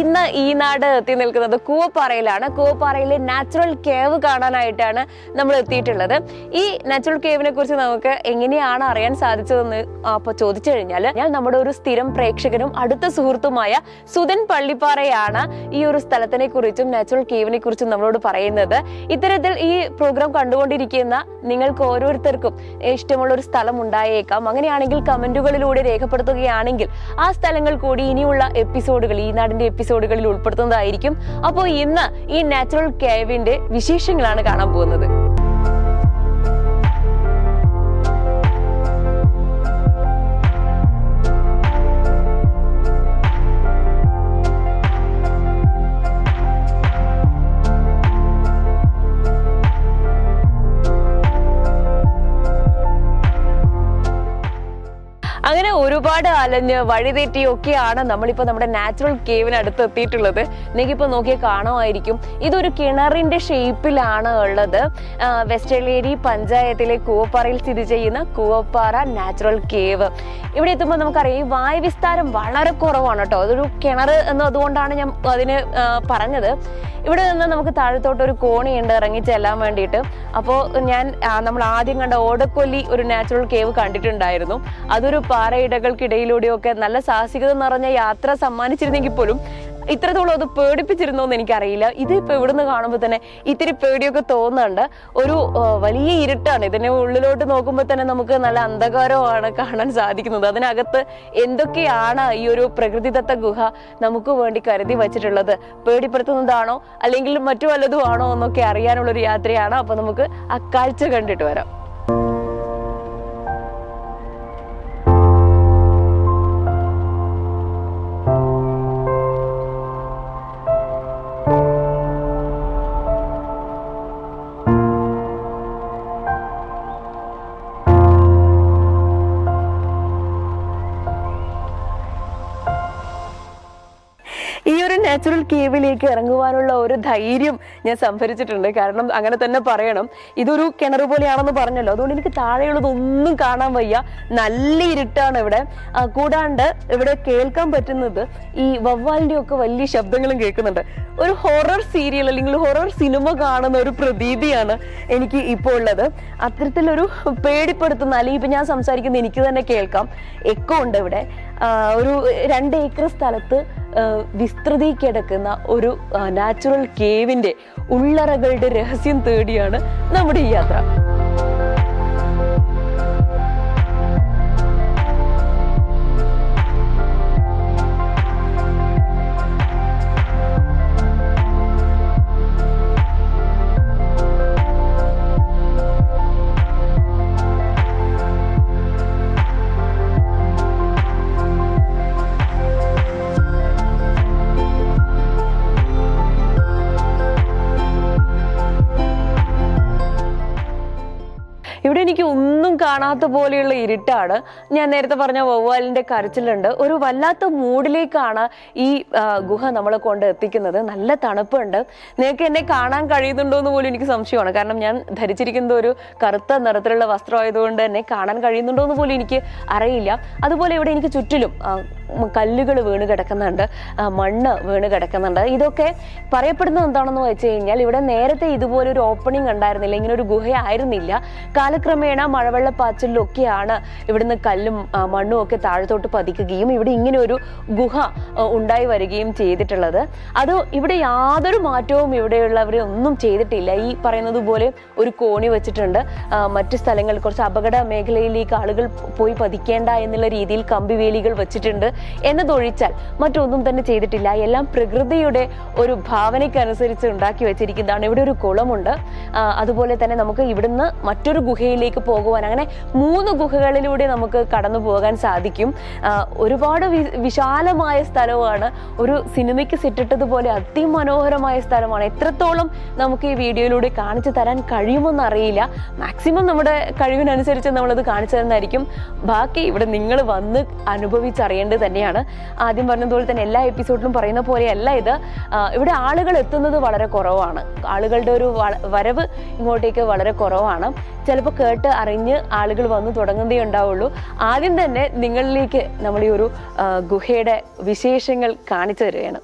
ഇന്ന് ഈ നാട് എത്തി നിൽക്കുന്നത് കൂവപ്പാറയിലാണ്. കൂവപ്പാറയിലെ നാച്ചുറൽ കേവ് കാണാനായിട്ടാണ് നമ്മൾ എത്തിയിട്ടുള്ളത്. ഈ നാച്ചുറൽ കേവിനെ കുറിച്ച് നമുക്ക് എങ്ങനെയാണ് അറിയാൻ സാധിച്ചതെന്ന് അപ്പൊ ചോദിച്ചു കഴിഞ്ഞാൽ ഞാൻ നമ്മുടെ ഒരു സ്ഥിരം പ്രേക്ഷകനും അടുത്ത സുഹൃത്തുമായ സുധൻ പള്ളിപ്പാറയാണ് ഈ ഒരു സ്ഥലത്തിനെ കുറിച്ചും നാച്ചുറൽ കേവിനെ കുറിച്ചും നമ്മളോട് പറയുന്നത്. ഇത്തരത്തിൽ ഈ പ്രോഗ്രാം കണ്ടുകൊണ്ടിരിക്കുന്ന നിങ്ങൾക്ക് ഓരോരുത്തർക്കും ഇഷ്ടമുള്ള ഒരു സ്ഥലം ഉണ്ടായേക്കാം. അങ്ങനെയാണെങ്കിൽ കമന്റുകളിലൂടെ രേഖപ്പെടുത്തുകയാണെങ്കിൽ ആ സ്ഥലങ്ങൾ കൂടി ഇനിയുള്ള എപ്പിസോഡുകൾ ഈ നാടിന്റെ എപ്പിസോഡുകളിൽ ഉൾപ്പെടുത്തുന്നതായിരിക്കും. അപ്പോൾ ഇന്ന് ഈ നാച്ചുറൽ കേവിന്റെ വിശേഷങ്ങളാണ് കാണാൻ പോകുന്നത്. അങ്ങനെ ഒരുപാട് അലഞ്ഞ് വഴിതെറ്റിയൊക്കെയാണ് നമ്മളിപ്പോ നമ്മുടെ നാച്ചുറൽ കേവിനടുത്ത് എത്തിയിട്ടുള്ളത്. നിങ്ങൾക്കിപ്പോ നോക്കിയാൽ കാണുമായിരിക്കും. ഇതൊരു കിണറിന്റെ ഷേപ്പിലാണ് ഉള്ളത്. വെസ്റ്റേലേരി പഞ്ചായത്തിലെ കൂവപ്പാറയിൽ സ്ഥിതി ചെയ്യുന്ന കൂവപ്പാറ നാച്ചുറൽ കേവ് ഇവിടെ എത്തുമ്പോൾ നമുക്കറിയാം ഈ വായു വിസ്താരം വളരെ കുറവാണ് കേട്ടോ. അതൊരു കിണർ എന്ന് അതുകൊണ്ടാണ് ഞാൻ അതിന് പറഞ്ഞത്. ഇവിടെ നിന്ന് നമുക്ക് താഴത്തോട്ട് ഒരു കോണിയുണ്ട് ഇറങ്ങി ചെല്ലാൻ വേണ്ടിയിട്ട്. അപ്പോൾ ഞാൻ നമ്മൾ ആദ്യം കണ്ട ഓടക്കൊല്ലി ഒരു നാച്ചുറൽ കേവ് കണ്ടിട്ടുണ്ടായിരുന്നു. അതൊരു പാറയിടകൾക്കിടയിലൂടെയൊക്കെ നല്ല സാഹസികത നിറഞ്ഞ യാത്ര സമ്മാനിച്ചിരുന്നെങ്കിൽ പോലും ഇത്രത്തോളം അത് പേടിപ്പിച്ചിരുന്നോ എന്ന് എനിക്കറിയില്ല. ഇതിപ്പോ ഇവിടുന്ന് കാണുമ്പോൾ തന്നെ ഇത്തിരി പേടിയൊക്കെ തോന്നുന്നുണ്ട്. ഒരു വലിയ ഇരുട്ടാണ്. ഇതിന്റെ ഉള്ളിലോട്ട് നോക്കുമ്പോൾ തന്നെ നമുക്ക് നല്ല അന്ധകാരമാണ് കാണാൻ സാധിക്കുന്നത്. അതിനകത്ത് എന്തൊക്കെയാണ് ഈ ഒരു പ്രകൃതിദത്ത ഗുഹ നമുക്ക് വേണ്ടി കരുതി വച്ചിട്ടുള്ളത്? പേടിപ്പെടുത്തുന്നതാണോ? അല്ലെങ്കിൽ മറ്റു വല്ലതും ആണോ എന്നൊക്കെ അറിയാനുള്ളൊരു യാത്രയാണ്. അപ്പോൾ നമുക്ക് ആ കാഴ്ച കണ്ടിട്ട് വരാം. നാച്ചുറൽ കേവിലേക്ക് ഇറങ്ങുവാനുള്ള ഒരു ധൈര്യം ഞാൻ സംഭരിച്ചിട്ടുണ്ട്. കാരണം അങ്ങനെ തന്നെ പറയണം. ഇതൊരു കിണർ പോലെയാണെന്ന് പറഞ്ഞല്ലോ. അതുകൊണ്ട് എനിക്ക് താഴെയുള്ളതൊന്നും കാണാൻ വയ്യ. നല്ല ഇരുട്ടാണ് ഇവിടെ. കൂടാണ്ട് ഇവിടെ കേൾക്കാൻ പറ്റുന്നത് ഈ വവ്വാലിന്റെ ഒക്കെ വലിയ ശബ്ദങ്ങളും കേൾക്കുന്നുണ്ട്. ഒരു ഹൊറർ സീരിയൽ അല്ലെങ്കിൽ ഹൊറർ സിനിമ കാണുന്ന ഒരു പ്രതീതിയാണ് എനിക്ക് ഇപ്പോൾ ഉള്ളത്. അത്തരത്തിലൊരു പേടിപ്പെടുത്തുന്ന അല്ലെങ്കിൽ ഇപ്പൊ ഞാൻ സംസാരിക്കുന്ന എനിക്ക് തന്നെ കേൾക്കാം. എക്കോ ഉണ്ട് ഇവിടെ. ഒരു രണ്ട് ഏക്കർ സ്ഥലത്ത് വിസ്തൃതി കിടക്കുന്ന ഒരു നാച്ചുറൽ കേവിന്റെ ഉള്ളറകളുടെ രഹസ്യം തേടിയാണ് നമ്മുടെ ഈ യാത്ര. എനിക്ക് ഒന്നും കാണാത്ത പോലെയുള്ള ഇരുട്ടാണ്. ഞാൻ നേരത്തെ പറഞ്ഞ വവ്വാലിന്റെ കരച്ചിലുണ്ട്. ഒരു വല്ലാത്ത മൂഡിലേക്കാണ് ഈ ഗുഹ നമ്മളെ കൊണ്ട് എത്തിക്കുന്നത്. നല്ല തണുപ്പുണ്ട്. നിങ്ങൾക്ക് എന്നെ കാണാൻ കഴിയുന്നുണ്ടോ എന്ന് പോലും എനിക്ക് സംശയമാണ്. കാരണം ഞാൻ ധരിച്ചിരിക്കുന്നത് ഒരു കറുത്ത നിറത്തിലുള്ള വസ്ത്രമായതുകൊണ്ട് എന്നെ കാണാൻ കഴിയുന്നുണ്ടോ എന്ന് പോലും എനിക്ക് അറിയില്ല. അതുപോലെ ഇവിടെ എനിക്ക് ചുറ്റിലും കല്ലുകൾ വീണ് കിടക്കുന്നുണ്ട് മണ്ണ് വീണ് കിടക്കുന്നുണ്ട്. ഇതൊക്കെ പറയപ്പെടുന്നത് എന്താണെന്ന് വെച്ച് കഴിഞ്ഞാൽ ഇവിടെ നേരത്തെ ഇതുപോലെ ഒരു ഓപ്പണിംഗ് ഉണ്ടായിരുന്നില്ല ഇങ്ങനെ ഒരു ഗുഹയായിരുന്നില്ല. കാലക്രമേണ മഴവെള്ള മഴവെള്ളപ്പാച്ചിലൊക്കെയാണ് ഇവിടുന്ന് കല്ലും മണ്ണും ഒക്കെ താഴത്തോട്ട് പതിക്കുകയും ഇവിടെ ഇങ്ങനെ ഒരു ഗുഹ ഉണ്ടായി വരികയും ചെയ്തിട്ടുള്ളത്. അത് ഇവിടെ യാതൊരു മാറ്റവും ഇവിടെയുള്ളവർ ഒന്നും ചെയ്തിട്ടില്ല. ഈ പറയുന്നത് പോലെ ഒരു കോണി വെച്ചിട്ടുണ്ട്. മറ്റ് സ്ഥലങ്ങളിൽ കുറച്ച് അപകട മേഖലയിലേക്ക് ആളുകൾ പോയി പതിക്കേണ്ട എന്നുള്ള രീതിയിൽ കമ്പിവേലികൾ വെച്ചിട്ടുണ്ട്. എന്നതൊഴിച്ചാൽ മറ്റൊന്നും തന്നെ ചെയ്തിട്ടില്ല. എല്ലാം പ്രകൃതിയുടെ ഒരു ഭാവനയ്ക്കനുസരിച്ച് ഉണ്ടാക്കി വെച്ചിരിക്കുന്നതാണ്. ഇവിടെ ഒരു കുളമുണ്ട്. അതുപോലെ തന്നെ നമുക്ക് ഇവിടുന്ന് മറ്റൊരു ഗുഹയിലേക്ക് പോകുവാൻ അങ്ങനെ മൂന്ന് ഗുഹകളിലൂടെ നമുക്ക് കടന്നു പോകാൻ സാധിക്കും. ഒരുപാട് വിശാലമായ സ്ഥലമാണ്. ഒരു സിനിമയ്ക്ക് സെറ്റിട്ടതുപോലെ അതിമനോഹരമായ സ്ഥലമാണ്. എത്രത്തോളം നമുക്ക് ഈ വീഡിയോയിലൂടെ കാണിച്ചു തരാൻ കഴിയുമെന്ന് അറിയില്ല മാക്സിമം നമ്മുടെ കഴിവിനനുസരിച്ച് നമ്മളത് കാണിച്ചു തരുന്നതായിരിക്കും. ബാക്കി ഇവിടെ നിങ്ങൾ വന്ന് അനുഭവിച്ചറിയേണ്ടത് തന്നെയാണ്. ആദ്യം പറഞ്ഞതുപോലെ തന്നെ എല്ലാ എപ്പിസോഡിലും പറയുന്ന പോലെയല്ല ഇത്. ഇവിടെ ആളുകൾ എത്തുന്നത് വളരെ കുറവാണ്. ആളുകളുടെ ഒരു വരവ് ഇങ്ങോട്ടേക്ക് വളരെ കുറവാണ്. ചിലപ്പോൾ കേട്ട് അറിഞ്ഞ് ആളുകൾ വന്ന് തുടങ്ങുന്നതേ ഉണ്ടാവുള്ളൂ. ആദ്യം തന്നെ നിങ്ങളിലേക്ക് നമ്മൾ ഈ ഒരു ഗുഹയുടെ വിശേഷങ്ങൾ കാണിച്ചു തരികയാണ്.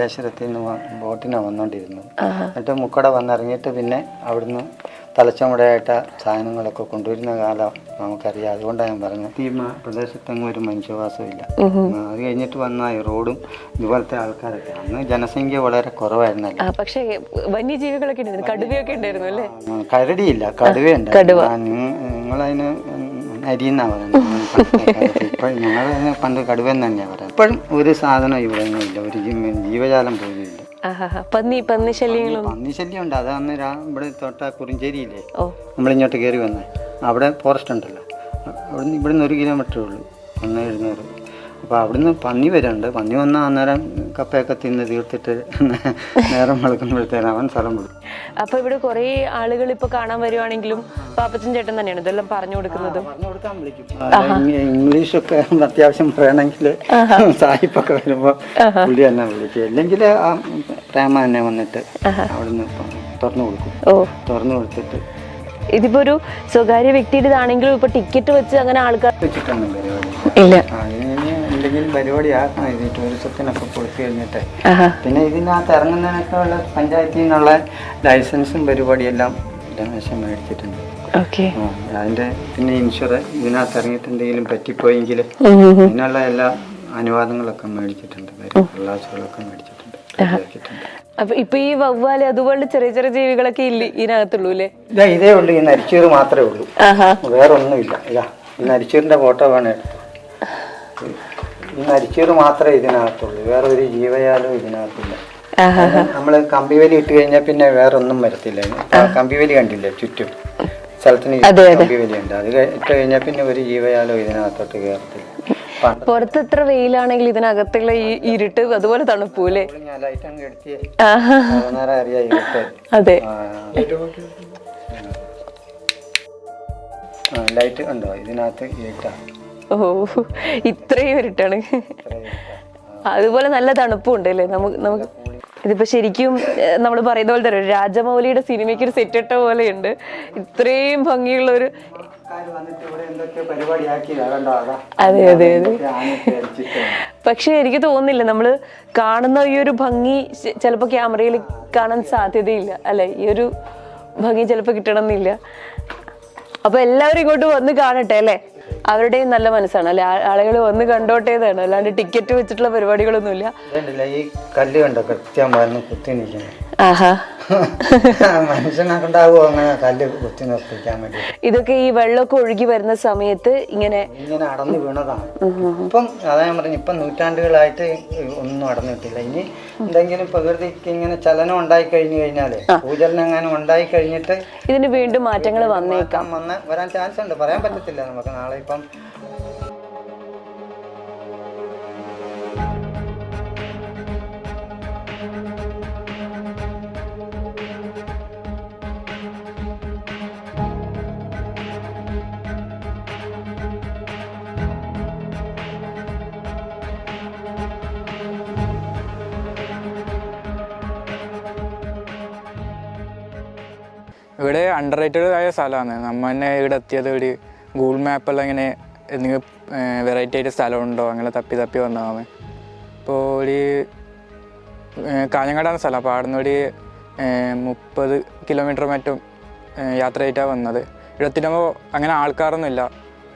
നീലേശ്വരത്തിൽ നിന്ന് ബോട്ടിനാണ് വന്നുകൊണ്ടിരുന്നത് എന്നിട്ട് മുക്കട വന്നിറങ്ങിയിട്ട് പിന്നെ അവിടുന്ന് തലച്ചുമുടയായിട്ട് സാധനങ്ങളൊക്കെ കൊണ്ടുവരുന്ന കാലം നമുക്കറിയാം. അതുകൊണ്ടാണ് ഞാൻ പറഞ്ഞത് ഈ പ്രദേശത്തെങ്ങും ഒരു മനുഷ്യവാസമില്ല. അത് കഴിഞ്ഞിട്ട് വന്ന ഈ റോഡും ഇതുപോലത്തെ ആൾക്കാരൊക്കെ. അന്ന് ജനസംഖ്യ വളരെ കുറവായിരുന്നല്ലോ? പക്ഷേ വന്യജീവികളൊക്കെ ഉണ്ടായിരുന്നു. കടുവയൊക്കെ ഉണ്ടായിരുന്നു അല്ലേ? കരടിയില്ല. കടുവയുണ്ട് നിങ്ങളതിന് അരിയെന്നാ പറയുന്നത്. ഇപ്പൊ ഞങ്ങൾ പണ്ട് കടുവെന്ന് തന്നെയാ പറയുന്നത്. ഇപ്പോഴും ഒരു സാധനം ഇവിടെ ഒന്നും ഇല്ല. ഒരു ജീവജാലം പോലും ഇല്ല പന്നി പന്നി ശല്യങ്ങളും? പന്നി ശല്യം ഉണ്ട് അത് അന്ന് ഇവിടെ തൊട്ട കുറിഞ്ചേരിയില്ലേ നമ്മളിങ്ങോട്ട് കയറി വന്നേ. അവിടെ ഫോറസ്റ്റ് ഉണ്ടല്ലോ. അവിടുന്ന് ഇവിടുന്ന് ഒരു കിലോമീറ്ററേ ഉള്ളൂ. ഒന്ന് എഴുന്നൂറ്. അപ്പോൾ അവിടുന്ന് പന്നി വരുന്നുണ്ട് പന്നി വന്നാൽ അന്നേരം കപ്പയൊക്കെ തിന്ന് തീർത്തിട്ട് നേരം വെളുക്കുമ്പോഴത്തേനും അവൻ സ്ഥലം വിടും. അപ്പൊ ഇവിടെ കുറെ ആളുകൾ ഇപ്പൊ കാണാൻ വരുവാണെങ്കിലും പാപ്പച്ചൻ ചേട്ടൻ തന്നെയാണ് ഇതെല്ലാം പറഞ്ഞു കൊടുക്കുന്നത്. ഇംഗ്ലീഷ് ഒക്കെ അത്യാവശ്യം പറയണമെങ്കിൽ സാഹിബൊക്കെ വരുമ്പോ പുള്ളി തന്നെ വിളിക്കും. അല്ലെങ്കിൽ ആ പ്രേമ തന്നെ വന്നിട്ട് അവിടുന്ന് തുറന്നു കൊടുക്കും. ഓ. തുറന്നു കൊടുത്തിട്ട് ഇതിപ്പോ ഒരു സ്വകാര്യ വ്യക്തിയുടേതാണെങ്കിലും ഇപ്പൊ ടിക്കറ്റ് വെച്ച് അങ്ങനെ ആൾക്കാർ ഇല്ല. ആ, ഇതിന് എന്തെങ്കിലും പരിപാടി ആക്കണം ഇത് ടൂറിസത്തിനൊക്കെ കൊടുത്തു കഴിഞ്ഞിട്ട്. പിന്നെ ഇതിനകത്ത് ഇറങ്ങുന്നതിനൊക്കെ ഉള്ള പഞ്ചായത്തിൽ നിന്നുള്ള ലൈസൻസും പരിപാടിയെല്ലാം രമേശൻ മേടിച്ചിട്ടുണ്ട്. അതിന്റെ പിന്നെ ഇൻഷുറൻസ് ഇതിനകത്ത് ഇറങ്ങിയിട്ട് എന്തെങ്കിലും പറ്റിപ്പോയെങ്കിൽ അതിനുള്ള എല്ലാ അനുവാദങ്ങളൊക്കെ മേടിച്ചിട്ടുണ്ട്. കള്ളാസുകളൊക്കെ മേടിച്ചിട്ടുണ്ട്. അപ്പൊ ഇപ്പൊ ഈ വവ്വാൽ അതുപോലെ ചെറിയ ചെറിയ ജീവികളൊക്കെ ഇല്ല ഇതിനകത്തുള്ളൂ അല്ലേ? ഇതാ ഉള്ളൂ. ഈ നരിച്ചൂർ മാത്രമേ ഉള്ളൂ. ആഹാ. വേറെ ഒന്നുമില്ല ഇതാ ഈ ഫോട്ടോ വേണേ ഈ നരിച്ചൂർ മാത്രമേ ഇതിനകത്തുള്ളൂ. വേറെ ഒരു ജീവജാലവും ഇതിനകത്തില്ല. നമ്മൾ കമ്പിവലി ഇട്ട് കഴിഞ്ഞാൽ പിന്നെ വേറെ ഒന്നും വരത്തില്ല കമ്പിവലി കണ്ടില്ലേ? ചുറ്റും. സ്ഥലത്തിന് കമ്പിവലി ഉണ്ട്. അത് ഇട്ട് കഴിഞ്ഞാൽ പിന്നെ ഒരു ജീവജാലവും ഇതിനകത്തോട്ട് കയറത്തില്ല പുറത്ത് എത്ര വെയിലാണെങ്കിൽ ഇതിനകത്തുള്ള ഈ ഇരുട്ട് അതുപോലെ തണുപ്പൂലേ അതെ. ലൈറ്റ് ഉണ്ടോ? ഇതിനകത്ത് ഇരുട്ടാ. ഓ ഇത്രയും ഇരുട്ടാണ്. അതുപോലെ നല്ല തണുപ്പും ഉണ്ട് അല്ലേ നമുക്ക് നമുക്ക് ഇതിപ്പോ ശരിക്കും നമ്മൾ പറയുന്ന പോലെ തന്നെ ഒരു രാജമൗലിയുടെ സിനിമയ്ക്ക് ഒരു സെറ്റ് ഇട്ട പോലെയുണ്ട് ഇത്രയും ഭംഗിയുള്ള ഒരു അതാ. അതെ അതെ പക്ഷെ എനിക്ക് തോന്നുന്നില്ല നമ്മൾ കാണുന്ന ഈ ഒരു ഭംഗി ചിലപ്പോ ക്യാമറയിൽ കാണാൻ സാധ്യതയില്ല. അല്ലെ ഈ ഒരു ഭംഗി ചിലപ്പോ കിട്ടണമെന്നില്ല. അപ്പൊ എല്ലാവരും ഇങ്ങോട്ട് വന്ന് കാണട്ടെ അല്ലെ? അവരുടെയും നല്ല മനസ്സാണ്. അല്ലെ ആളുകൾ വന്ന് കണ്ടോട്ടേതാണ്. അല്ലാണ്ട് ടിക്കറ്റ് വെച്ചിട്ടുള്ള പരിപാടികളൊന്നുമില്ല. ഈ കല്ല് കണ്ടോ? കൃത്യം വന്ന് കുത്തി നിൽക്കുന്നത്. ആഹാ. മനുഷ്യനെ കൊണ്ടാവുമോ അങ്ങനെ കല്ല് കുത്തി നിർത്തിക്കാൻ വേണ്ടി? ഇതൊക്കെ ഈ വെള്ളമൊക്കെ ഒഴുകി വരുന്ന സമയത്ത് ഇങ്ങനെ ഇങ്ങനെ അടന്നു വീണതാണ്. ഇപ്പം അതാ ഞാൻ പറഞ്ഞു ഇപ്പം നൂറ്റാണ്ടുകളായിട്ട് ഒന്നും അടന്നിട്ടില്ല ഇനി എന്തെങ്കിലും പ്രകൃതിക്ക് ഇങ്ങനെ ചലനം ഉണ്ടായി കഴിഞ്ഞു കഴിഞ്ഞാൽ ഭൂചലനം അങ്ങനെ ഉണ്ടായി കഴിഞ്ഞിട്ട് ഇതിന് വീണ്ടും മാറ്റങ്ങൾ വന്നേക്കാം. വന്ന വന്ന് വരാൻ ചാൻസ് ഉണ്ട് പറയാൻ പറ്റത്തില്ല നമുക്ക് നാളെ ഇപ്പം. ഇവിടെ അണ്ടർ റേറ്റഡ് ആയ സ്ഥലമാണ്. നമ്മൾ തന്നെ ഇവിടെ എത്തിയത് ഒരു ഗൂഗിൾ മാപ്പെല്ലാം ഇങ്ങനെ എന്തെങ്കിലും വെറൈറ്റി ആയിട്ട് സ്ഥലമുണ്ടോ? അങ്ങനെ തപ്പി തപ്പി വന്നതാണ്. ഇപ്പോൾ ഒരു കാഞ്ഞങ്ങാടാണ് സ്ഥലം. അപ്പോൾ അവിടെ നിന്ന് ഒരു മുപ്പത് കിലോമീറ്റർ മറ്റും യാത്ര ചെയ്തിട്ടാണ് വന്നത്. ഇവിടെ എത്തിക്കുമ്പോൾ അങ്ങനെ ആൾക്കാരൊന്നുമില്ല.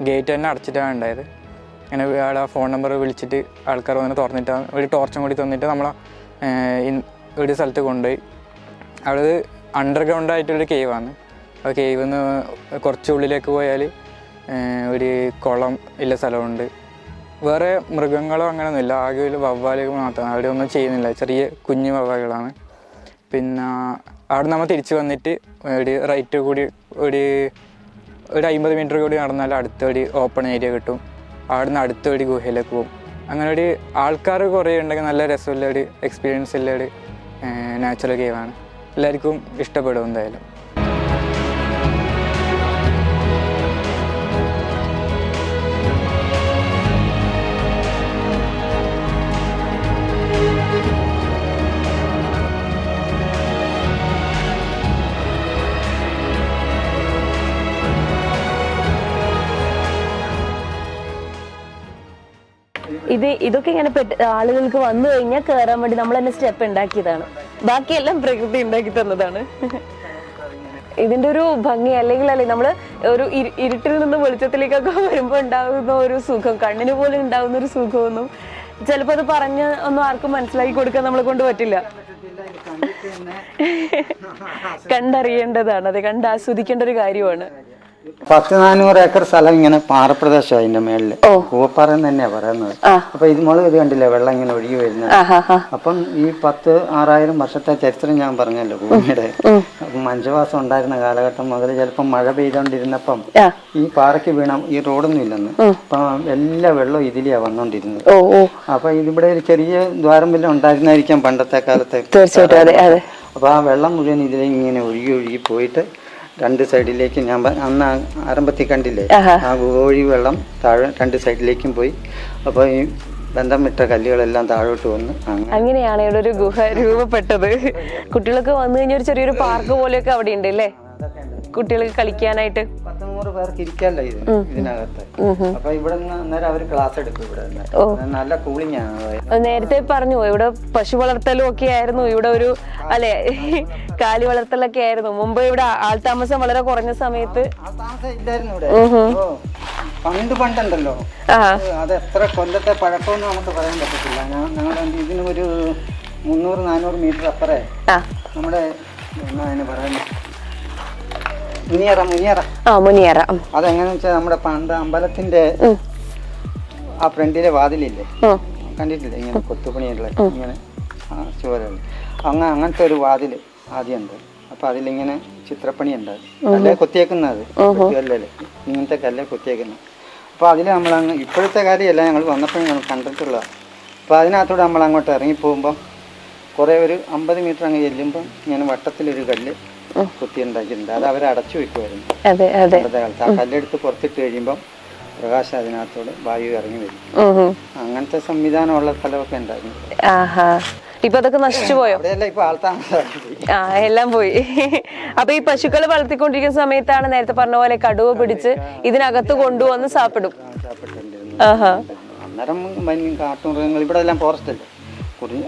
ഗേറ്റ് തന്നെ അടച്ചിട്ടാണ് ഉണ്ടായത്. അങ്ങനെ അവിടെ ഫോൺ നമ്പർ വിളിച്ചിട്ട് ആൾക്കാർ വന്ന് തുറന്നിട്ട് ഒരു ടോർച്ചും കൂടി തന്നിട്ട് നമ്മളെ ഒരു സ്ഥലത്ത് കൊണ്ടുപോയി. അവിടെ അണ്ടർഗ്രൗണ്ട് ആയിട്ടൊരു കേവാണ് ആ കേവ് നിന്ന് കുറച്ച് ഉള്ളിലേക്ക് പോയാൽ ഒരു കുളം ഇല്ല സ്ഥലമുണ്ട്. വേറെ മൃഗങ്ങളോ അങ്ങനെയൊന്നുമില്ല ആകെ ഒരു വവ്വാലുകൾ മാത്രമാണ് അവിടെ ഒന്നും ചെയ്യുന്നില്ല. ചെറിയ കുഞ്ഞു വവ്വാലുകളാണ്. പിന്നെ അവിടെ നമ്മൾ തിരിച്ചു വന്നിട്ട് ഒരു റൈറ്റ് കൂടി ഒരു ഒരു അമ്പത് മീറ്റർ കൂടി നടന്നാൽ അടുത്ത ഒരു ഓപ്പൺ ഏരിയ കിട്ടും. അവിടെ നിന്ന് അടുത്ത ഒരു ഗുഹയിലേക്ക് പോകും. അങ്ങനെ ഒരു ആൾക്കാർ കുറേ ഉണ്ടെങ്കിൽ നല്ല രസമുള്ള ഒരു എക്സ്പീരിയൻസ് ഉള്ള ഒരു നാച്ചുറൽ ഗെയിമാണ് എല്ലാവർക്കും ഇഷ്ടപ്പെടും എന്തായാലും. ഇത് ഇതൊക്കെ ഇങ്ങനെ ആളുകൾക്ക് വന്നു കഴിഞ്ഞാൽ കയറാൻ വേണ്ടി നമ്മൾ തന്നെ സ്റ്റെപ്പ് ഉണ്ടാക്കിയതാണ്. ബാക്കിയെല്ലാം പ്രകൃതി ഉണ്ടാക്കി തന്നതാണ്. ഇതിന്റെ ഒരു ഭംഗി അല്ലെങ്കിൽ അല്ലെ നമ്മൾ ഒരു ഇരുട്ടിൽ നിന്ന് വെളിച്ചത്തിലേക്കൊക്കെ വരുമ്പോൾ ഉണ്ടാകുന്ന ഒരു സുഖം കണ്ണിന് പോലും ഉണ്ടാകുന്ന ഒരു സുഖമൊന്നും ചിലപ്പോ അത് പറഞ്ഞ ഒന്നും ആർക്കും മനസ്സിലാക്കി കൊടുക്കാൻ നമ്മളെ കൊണ്ട് പറ്റില്ല. കണ്ടറിയേണ്ടതാണ് അത് കണ്ട് ആസ്വദിക്കേണ്ട ഒരു കാര്യമാണ്. പത്ത് നാനൂറ് ഏക്കർ സ്ഥലം ഇങ്ങനെ പാറപ്രദേശം അതിന്റെ മേളിൽ. കൂപ്പാറ തന്നെയാ പറയുന്നത്. അപ്പൊ ഇത് മുളക് ഇത് കണ്ടില്ലേ വെള്ളം ഇങ്ങനെ ഒഴുകി വരുന്നത്? അപ്പം ഈ പത്ത് ആറായിരം വർഷത്തെ ചരിത്രം ഞാൻ പറഞ്ഞല്ലോ ഭൂമിയുടെ. മഞ്ചവാസം ഉണ്ടായിരുന്ന കാലഘട്ടം മുതൽ ചിലപ്പോൾ മഴ പെയ്തോണ്ടിരുന്നപ്പം ഈ പാറയ്ക്ക് വീണ ഈ റോഡൊന്നും ഇല്ലെന്ന്. അപ്പൊ എല്ലാ വെള്ളവും ഇതിലെയാ വന്നോണ്ടിരുന്നത്. അപ്പൊ ഇതിവിടെ ഒരു ചെറിയ ദ്വാരം വല്ലതും ഉണ്ടായിരുന്നായിരിക്കാം പണ്ടത്തെ കാലത്ത്. തീർച്ചയായിട്ടും അപ്പൊ ആ വെള്ളം മുഴുവൻ ഇതിലേ ഇങ്ങനെ ഒഴുകി ഒഴുകി പോയിട്ട് രണ്ട് സൈഡിലേക്ക് ഞാൻ അന്ന് ആരംഭത്തിൽ കണ്ടില്ലേ? ആ കോഴി വെള്ളം താഴെ രണ്ട് സൈഡിലേക്കും പോയി. അപ്പോൾ ഈ ബന്ധം വിട്ട കല്ലുകളെല്ലാം താഴോട്ട് വന്ന് അങ്ങനെയാണ് ഇവിടെ ഒരു ഗുഹ രൂപപ്പെട്ടത്. കുട്ടികളൊക്കെ വന്നു കഴിഞ്ഞാൽ ഒരു ചെറിയൊരു പാർക്ക് പോലെയൊക്കെ അവിടെ ഉണ്ട് അല്ലേ കുട്ടികൾക്ക് കളിക്കാനായിട്ട്? പത്തുനൂറ് പേർക്ക് ഇരിക്കാല്ലോ ഇത് ഇതിനകത്ത്. അപ്പൊ ഇവിടെ അന്നേരം അവർ ക്ലാസ് എടുക്കും ഇവിടെ നല്ല കൂളിംഗ് ആണ്. നേരത്തെ പറഞ്ഞു ഇവിടെ പശു വളർത്തലും ഒക്കെ ആയിരുന്നു ഇവിടെ ഒരു അല്ലെ? കാലി വളർത്തലൊക്കെ ആയിരുന്നു. മുമ്പ് ഇവിടെ ആൾ താമസം വളരെ കുറഞ്ഞ സമയത്ത്. ഇല്ലായിരുന്നു ഇവിടെ. പണ്ട് പണ്ടുണ്ടല്ലോ. അത് എത്ര കൊല്ലത്തെ പഴക്കമൊന്നും നമുക്ക് പറയാൻ പറ്റത്തില്ല. ഞാൻ ഇതിനൊരു ഇതിന് ഒരു മുന്നൂറ് നാനൂറ് മീറ്റർ അപ്പുറേ നമ്മുടെ എന്നാ അതിന് പറയുന്നത് മുനിയറ മുനിയറ. ആ മുനിയറ. ഉം. അതെങ്ങനെയാന്ന് വെച്ചാൽ നമ്മുടെ പണ്ട് അമ്പലത്തിന്റെ ആ ഫ്രണ്ടിലെ വാതിലില്ലേ. കണ്ടിട്ടില്ലേ? ഇങ്ങനെ കൊത്തുപണിയുള്ള ഇങ്ങനെ ആ ചുവരുകൾ. അങ്ങ അങ്ങനത്തെ ഒരു വാതിൽ ആദ്യം ഉണ്ട് അപ്പൊ അതിലിങ്ങനെ ചിത്രപ്പണി ഉണ്ട് കല്ലേ കൊത്തിയേക്കുന്നത് കല്ലേ ഇങ്ങനത്തെ കല്ലേ കൊത്തിയേക്കുന്നത്. അപ്പൊ അതിൽ നമ്മൾ അങ്ങ് ഇപ്പോഴത്തെ കാര്യമല്ല ഞങ്ങൾ വന്നപ്പോഴും ഞങ്ങൾ കണ്ടിട്ടുള്ള അപ്പൊ അതിനകത്തൂടെ നമ്മൾ അങ്ങോട്ട് ഇറങ്ങി പോകുമ്പോൾ കുറേ ഒരു അമ്പത് മീറ്റർ അങ്ങ് ചെല്ലുമ്പോൾ ഇങ്ങനെ വട്ടത്തിലൊരു കല്ല് കുത്തി ഉണ്ടാക്കിയിട്ടുണ്ട് അത് അവർ അടച്ചു വെക്കുമായിരുന്നു അതെ അതെ. പണ്ടത്തെ കാലത്ത് ആ കല്ലെടുത്ത് പുറത്തിട്ട് കഴിയുമ്പോൾ പ്രകാശം അതിനകത്തോട് വായു ഇറങ്ങി വരും. അങ്ങനത്തെ സംവിധാനം ഉള്ള സ്ഥലമൊക്കെ ഉണ്ടായിരുന്നു. ഇപ്പൊ അതൊക്കെ നശിച്ചു പോയോ? ആ എല്ലാം പോയി. അപ്പൊ ഈ പശുക്കളെ വളർത്തിക്കൊണ്ടിരിക്കുന്ന സമയത്താണ് നേരത്തെ പറഞ്ഞ പോലെ കടുവ പിടിച്ച് ഇതിനകത്ത് കൊണ്ടുവന്ന് സാപ്പിടും. അന്നേരം കാട്ടുമൃഗങ്ങൾ ഇവിടെ എല്ലാം ഫോറസ്റ്റ് അല്ലേ?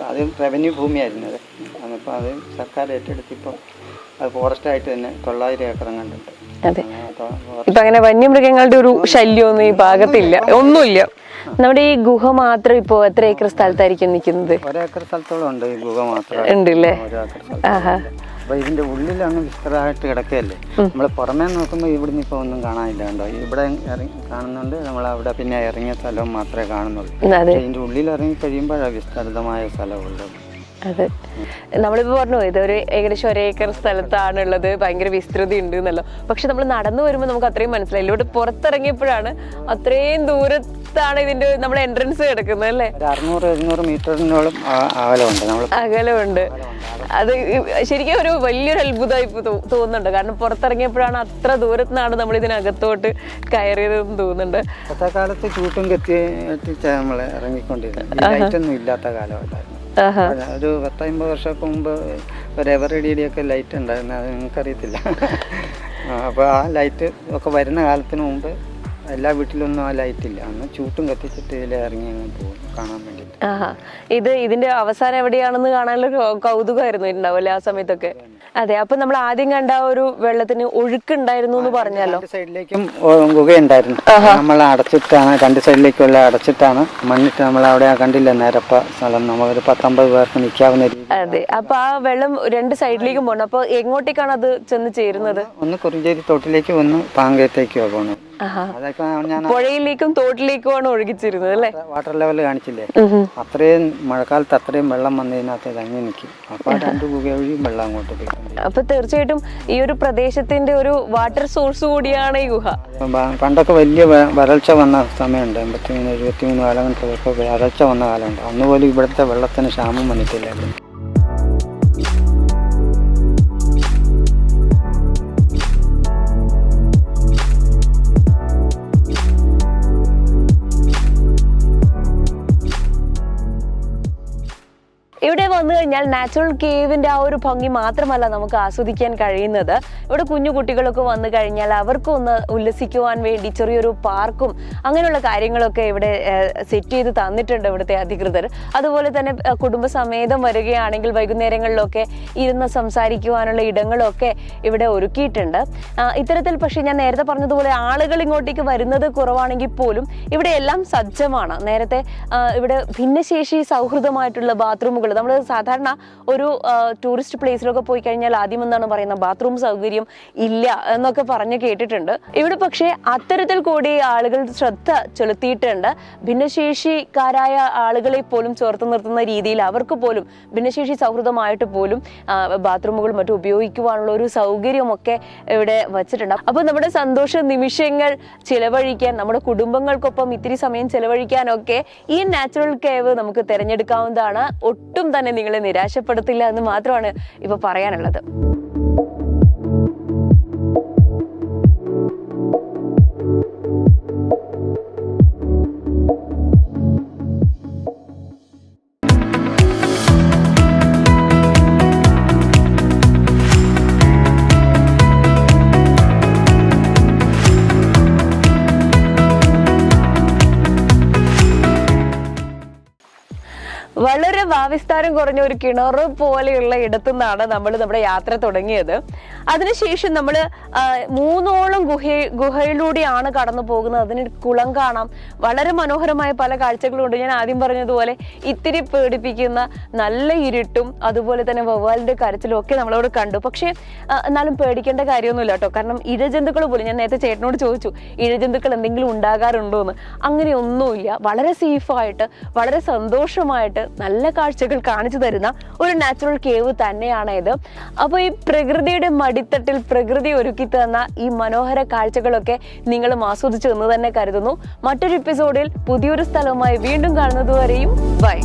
അത് റവന്യൂ ഭൂമിയായിരുന്നു അത്. അതിപ്പോൾ അത് സർക്കാർ ഏറ്റെടുത്തിപ്പം അത് ഫോറസ്റ്റ് ആയിട്ട് തന്നെ തൊള്ളായിരം ഏക്കർ കണ്ടുണ്ട് അതെ. ഇപ്പൊ അങ്ങനെ വന്യമൃഗങ്ങളുടെ ഒരു ശല്യമൊന്നും ഈ ഭാഗത്തില്ല. ഒന്നുമില്ല. നമ്മുടെ ഈ ഗുഹ മാത്രം ഇപ്പോ എത്ര ഏക്കർ സ്ഥലത്തായിരിക്കും നിൽക്കുന്നത്? ഒരേക്കർ സ്ഥലത്തോളം ഉണ്ട് ഈ ഗുഹ മാത്രം. അപ്പൊ ഇതിന്റെ ഉള്ളിലാണ് വിസ്തൃതമായിട്ട് കിടക്കല്ലേ നമ്മൾ പുറമേ നോക്കുമ്പോൾ ഇവിടുന്ന് ഇപ്പൊ ഒന്നും കാണാനില്ല കണ്ടോ? ഇവിടെ കാണുന്നുണ്ട്. നമ്മൾ അവിടെ പിന്നെ ഇറങ്ങിയ സ്ഥലം മാത്രമേ കാണുന്നുള്ളൂ. ഇതിന്റെ ഉള്ളിൽ ഇറങ്ങി കഴിയുമ്പോഴാണ് വിസ്തൃതമായ സ്ഥലമുള്ളത് അതെ. നമ്മളിപ്പോൾ പറഞ്ഞു ഇതൊരു ഏകദേശം ഒരേക്കർ സ്ഥലത്താണുള്ളത് ഭയങ്കര വിസ്തൃതി ഉണ്ട് എന്നല്ലോ പക്ഷെ നമ്മൾ നടന്നു വരുമ്പോൾ നമുക്ക് അത്രയും മനസ്സിലായി. ഇവിടെ പുറത്തിറങ്ങിയപ്പോഴാണ് അത്രയും ദൂരത്താണ് ഇതിന്റെ നമ്മൾ എൻട്രൻസ് കിടക്കുന്നത് അല്ലേ? ഒരു അറുന്നൂറ് എഴുന്നൂറ് മീറ്ററിനോളം അകലമുണ്ട് അകലമുണ്ട്. അത് ശരിക്കും ഒരു വലിയൊരു അത്ഭുതമായി തോന്നുന്നുണ്ട്. കാരണം പുറത്തിറങ്ങിയപ്പോഴാണ് അത്ര ദൂരത്തു നിന്നാണ് നമ്മൾ ഇതിനകത്തോട്ട് കയറിയതെന്ന് തോന്നുന്നുണ്ട്. കാലത്ത് ചൂട്ടും കെത്തി നമ്മൾ ഇറങ്ങിക്കൊണ്ടിരുന്നത്. ഇല്ലാത്ത അല്ല, ഒരു പത്തമ്പത് വർഷമൊക്കെ മുമ്പ് ഒരു എവറഡിയുടെയൊക്കെ ലൈറ്റ് ഉണ്ടായിരുന്നു. അത് നിങ്ങൾക്കറിയത്തില്ല. അപ്പോൾ ആ ലൈറ്റ് ഒക്കെ വരുന്ന കാലത്തിന് മുമ്പ് എല്ലാ വീട്ടിലൊന്നും ആ ലൈറ്റ് ഇല്ല. അന്ന് ചൂട്ടും കത്തിച്ചിട്ട് ഇതിൽ ഇറങ്ങി അങ്ങ് പോകും കാണാൻ വേണ്ടി ഇത് ഇതിന്റെ അവസാനം എവിടെയാണെന്ന് കാണാനുള്ള കൗതുകമായിരുന്നു ഉണ്ടാവും അല്ലേ ആ സമയത്തൊക്കെ? അതെ അപ്പൊ നമ്മൾ ആദ്യം കണ്ട ഒരു വെള്ളത്തിന് ഒഴുക്കുണ്ടായിരുന്നു എന്ന് പറഞ്ഞല്ലോ. സൈഡിലേക്കും ഗുഹയുണ്ടായിരുന്നു. നമ്മൾ അടച്ചിട്ടാണ് രണ്ട് സൈഡിലേക്കുള്ള അടച്ചിട്ടാണ് മണ്ണിട്ട് നമ്മൾ അവിടെ കണ്ടില്ല നേരപ്പ സ്ഥലം. നമ്മൾ ഒരു പത്തൊമ്പത് പേർക്ക് നിൽക്കാവുന്ന രീതി അതെ അപ്പൊ ആ വെള്ളം രണ്ട് സൈഡിലേക്കും പോകണം അപ്പൊ എങ്ങോട്ടേക്കാണ് അത് ചെന്ന് ചേരുന്നത്? ഒന്ന് കുറിഞ്ചേരി തോട്ടിലേക്ക് ഒന്ന് പാങ്കേത്തേക്ക് പോകണം പുഴയിലേക്കും തോട്ടിലേക്കുമാണ് ഒഴുകിച്ചിരുന്നത് അല്ലേ? വാട്ടർ ലെവൽ കാണിച്ചില്ലേ? അത്രയും മഴക്കാലത്ത് അത്രയും വെള്ളം വന്നതിനകത്ത് തങ്ങി നിൽക്കും. അപ്പൊ രണ്ട് ഗുഹ വഴിയും വെള്ളം അങ്ങോട്ട് പോയിക്കൊണ്ടിരിക്കും അപ്പൊ തീർച്ചയായിട്ടും ഈ ഒരു പ്രദേശത്തിന്റെ ഒരു വാട്ടർ സോഴ്സ് കൂടിയാണ് ഈ ഗുഹ. പണ്ടൊക്കെ വലിയ വരൾച്ച വന്ന സമയമുണ്ട്. എൺപത്തിമൂന്ന് എഴുപത്തിമൂന്ന് കാലഘട്ടത്തിൽ വരൾച്ച വന്ന കാലമുണ്ട്. അന്നുപോലും ഇവിടുത്തെ വെള്ളത്തിന് ക്ഷാമം വന്നിട്ടില്ലായിരുന്നു. കഴിഞ്ഞാൽ നാച്ചുറൽ കേവിന്റെ ആ ഒരു ഭംഗി മാത്രമല്ല നമുക്ക് ആസ്വദിക്കാൻ കഴിയുന്നത്. ഇവിടെ കുഞ്ഞു കുട്ടികളൊക്കെ വന്നു കഴിഞ്ഞാൽ അവർക്കൊന്ന് ഉല്ലസിക്കുവാൻ വേണ്ടി ചെറിയൊരു പാർക്കും അങ്ങനെയുള്ള കാര്യങ്ങളൊക്കെ ഇവിടെ സെറ്റ് ചെയ്ത് തന്നിട്ടുണ്ട് ഇവിടുത്തെ അധികൃതർ. അതുപോലെ തന്നെ കുടുംബസമേതം വരികയാണെങ്കിൽ വൈകുന്നേരങ്ങളിലൊക്കെ ഇരുന്ന് സംസാരിക്കുവാനുള്ള ഇടങ്ങളൊക്കെ ഇവിടെ ഒരുക്കിയിട്ടുണ്ട്. ഇത്തരത്തിൽ പക്ഷേ ഞാൻ നേരത്തെ പറഞ്ഞതുപോലെ ആളുകൾ ഇങ്ങോട്ടേക്ക് വരുന്നത് കുറവാണെങ്കിൽ പോലും ഇവിടെ എല്ലാം സജ്ജമാണ്. നേരത്തെ ഇവിടെ ഭിന്നശേഷി സൗഹൃദമായിട്ടുള്ള ബാത്റൂമുകൾ നമ്മൾ സാധാരണ ഒരു ടൂറിസ്റ്റ് പ്ലേസിലൊക്കെ പോയി കഴിഞ്ഞാൽ ആദ്യം എന്താണ് പറയുന്നത് ബാത്റൂം സൗകര്യം ഇല്ല എന്നൊക്കെ പറഞ്ഞ് കേട്ടിട്ടുണ്ട്. ഇവിടെ പക്ഷേ അത്തരത്തിൽ കൂടി ആളുകൾ ശ്രദ്ധ ചെലുത്തിയിട്ടുണ്ട്. ഭിന്നശേഷിക്കാരായ ആളുകളെ പോലും ചേർത്ത് നിർത്തുന്ന രീതിയിൽ അവർക്ക് പോലും ഭിന്നശേഷി സൗഹൃദമായിട്ട് പോലും ബാത്റൂമുകൾ മറ്റും ഉപയോഗിക്കുവാനുള്ള ഒരു സൗകര്യമൊക്കെ ഇവിടെ വച്ചിട്ടുണ്ട്. അപ്പോൾ നമ്മുടെ സന്തോഷ നിമിഷങ്ങൾ ചിലവഴിക്കാൻ നമ്മുടെ കുടുംബങ്ങൾക്കൊപ്പം ഇത്തിരി സമയം ചിലവഴിക്കാനൊക്കെ ഈ നാച്ചുറൽ കേവ് നമുക്ക് തിരഞ്ഞെടുക്കാവുന്നതാണ്. ഒട്ടും തന്നെ നിങ്ങളെ നിരാശപ്പെടുത്തില്ല എന്ന് മാത്രമാണ് ഇപ്പൊ പറയാനുള്ളത്. വളരെ കുറഞ്ഞ ഒരു കിണർ പോലെയുള്ള ഇടത്തു നിന്നാണ് നമ്മൾ നമ്മുടെ യാത്ര തുടങ്ങിയത്. അതിനുശേഷം നമ്മൾ മൂന്നോളം ഗുഹ ഗുഹയിലൂടെയാണ് കടന്നു പോകുന്നത്. അതിന് കുളം കാണാം. വളരെ മനോഹരമായ പല കാഴ്ചകളുണ്ട്. ഞാൻ ആദ്യം പറഞ്ഞതുപോലെ ഇത്തിരി പേടിപ്പിക്കുന്ന നല്ല ഇരുട്ടും അതുപോലെ തന്നെ വവ്വാലിന്റെ കരച്ചിലും ഒക്കെ നമ്മളോട് കണ്ടു. പക്ഷേ എന്നാലും പേടിക്കേണ്ട കാര്യമൊന്നുമില്ല കേട്ടോ. കാരണം ഇഴജന്തുക്കൾ പോലും ഞാൻ നേരത്തെ ചേട്ടനോട് ചോദിച്ചു ഇഴജന്തുക്കൾ എന്തെങ്കിലും ഉണ്ടാകാറുണ്ടോ എന്ന് അങ്ങനെയൊന്നുമില്ല. വളരെ സേഫായിട്ട് വളരെ സന്തോഷമായിട്ട് നല്ല കാഴ്ചകൾ കാണിച്ചു തരുന്ന ഒരു നാച്ചുറൽ കേവ് തന്നെയാണ് ഇത് അപ്പോൾ ഈ പ്രകൃതിയുടെ മടിത്തട്ടിൽ പ്രകൃതി ഒരുക്കി തന്ന ഈ മനോഹര കാഴ്ചകളൊക്കെ നിങ്ങളും ആസ്വദിച്ചു എന്ന് തന്നെ കരുതുന്നു. മറ്റൊരു എപ്പിസോഡിൽ പുതിയൊരു സ്ഥലവുമായി വീണ്ടും കാണുന്നതുവരെയും ബൈ.